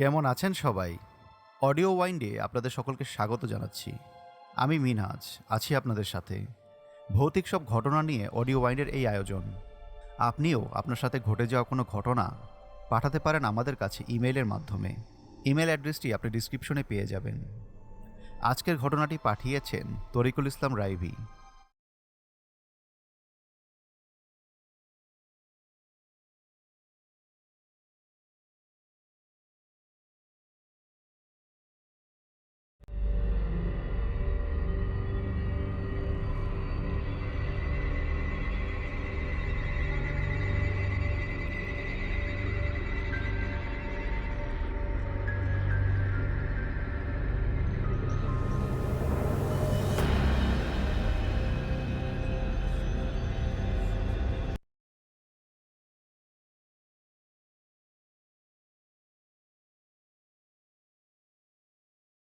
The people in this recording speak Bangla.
কেমন আছেন সবাই? অডিও ওয়াইন্ডে আপনাদের সকলকে স্বাগত জানাচ্ছি। আমি মিনহাজ, আছি আপনাদের সাথে। ভৌতিক সব ঘটনা নিয়ে অডিও ওয়াইন্ডের এই আয়োজন। আপনিও আপনার সাথে ঘটে যাওয়া কোনো ঘটনা পাঠাতে পারেন আমাদের কাছে ইমেইলের মাধ্যমে। ইমেল অ্যাড্রেসটি আপনি ডিসক্রিপশনে পেয়ে যাবেন। আজকের ঘটনাটি পাঠিয়েছেন তরিকুল ইসলাম রাইভি